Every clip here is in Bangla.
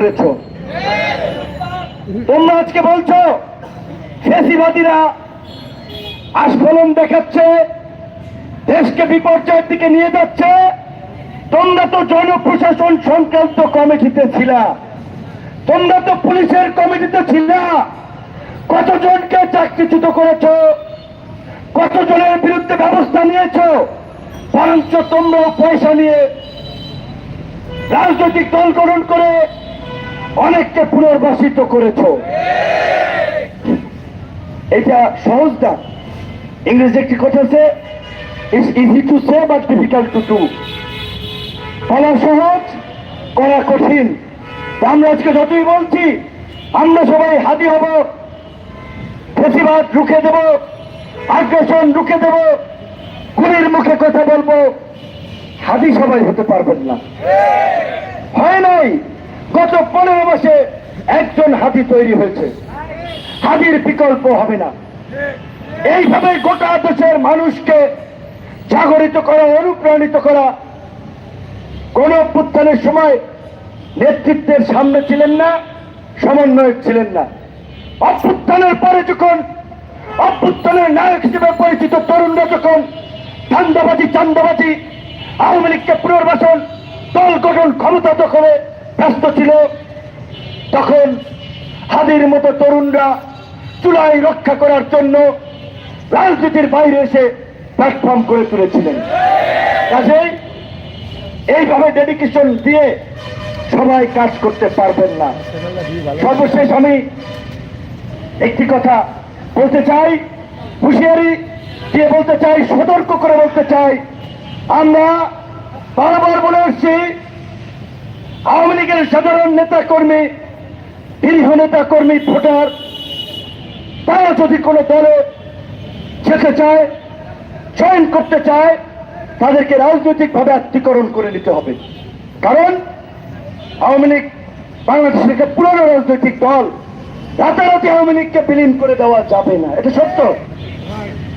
করেছ। তোমরা আজকে বলছো ফেসিবাদীরা আস্ফলন দেখাচ্ছে, দেশকে বিপর্যয়ের দিকে নিয়ে যাচ্ছে। তোমরা তো জনপ্রশাসন সংক্রান্ত কমিটিতে ছিলা। তোমরা তো পুলিশের কমিটিতে ছিলা। কতজনকে চাকরিচ্যুত করেছ? কতজনের বিরুদ্ধে ব্যবস্থা নিয়েছ? বরঞ্চ তোমরাও পয়সা নিয়ে রাজনৈতিক দল গঠন করে অনেককে পুনর্বাসিত করেছ। এটা সহজ না। ইংরেজি একটি কথা আছে it's easy to say but difficult to do বলা সহজ, করা কঠিন। আমরা আজকে যতই বলছি, আমরা সবাই হাদি হব। প্রতিবাদ রুখে দেব, আগ্রাসন রুখে দেব, গুলির মুখে কথা বলব। হাদি সবাই হতে পারবেন না। হয় নাই। গত পনেরো মাসে একজন হাতি তৈরি হয়েছে। হাতির বিকল্প হবে না। এইভাবে গোটা দেশের মানুষকে জাগরিত করা, অনুপ্রাণিত করা কোন অভ্যুত্থানের সময় নেতৃত্বের সামনে ছিলেন না, সমন্বয়ক ছিলেন না। অভ্যুত্থানের পরে যখন, অভ্যুত্থানের নায়ক হিসেবে পরিচিত তরুণরা যখন চান্দাবাজি চান্দাবাজি আওয়ামী লীগকে পুনর্বাসন, দল গঠন ক্ষমতা দখলে ব্যস্ত ছিল, তখন হাদির মতো তরুণরা চুলাই রক্ষা করার জন্য রাজনীতির বাইরে এসে প্ল্যাটফর্ম করে তুলেছিলেন। কাজেই এইভাবে ডেডিকেশন দিয়ে সবাই কাজ করতে পারবেন না। সর্বশেষ আমি একটি কথা বলতে চাই, হুঁশিয়ারি দিয়ে বলতে চাই, সতর্ক করে বলতে চাই, আমরা বারবার বলে আসছি আওয়ামী লীগের সাধারণ নেতা কর্মী নিরীহ নেতা কর্মী ভোটার, তারা যদি কোনো দলে যেতে চায় চয়ন করতে চায়, তাদেরকে রাজনৈতিকভাবে আত্মীকরণ করে নিতে হবে। কারণ আওয়ামী লীগ বাংলাদেশের একটা পুরনো রাজনৈতিক দল। রাতারাতি আওয়ামী লীগকে বিলীন করে দেওয়া যাবে না। এটা সত্য।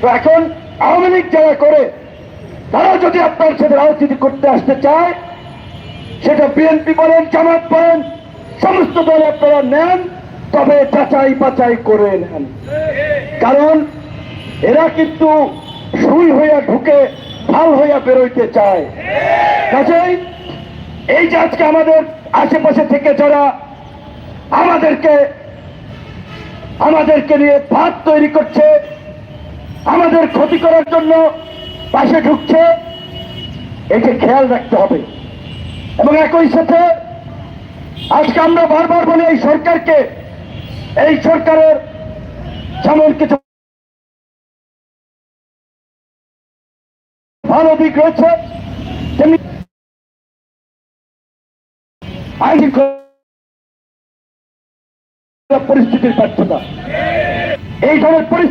তো এখন আওয়ামী লীগ যারা করে, তারা যদি আপনার সাথে রাজনীতি করতে আসতে চায় সেটা বিএনপি বলেন জামাত বলেন সমস্ত দল আপনারা নেন, তবে যাচাই বাছাই করে নেন। কারণ এরা কিন্তু সুই হইয়া ঢুকে, ভালো হইয়া বেরোইতে চায়। কাজেই এই যে আজকে আমাদের আশেপাশে থেকে যারা আমাদেরকে আমাদেরকে নিয়ে ভাত তৈরি করছে, আমাদের ক্ষতি করার জন্য পাশে ঢুকছে, একে খেয়াল রাখতে হবে। এবং একই সাথে আজকে আমরা বারবার বলি এই সরকারকে, এই সরকারের যেমন কিছু ভালো দিক রয়েছে আইন পরিস্থিতির ব্যর্থতা। এই ধরনের পরিস্থিতি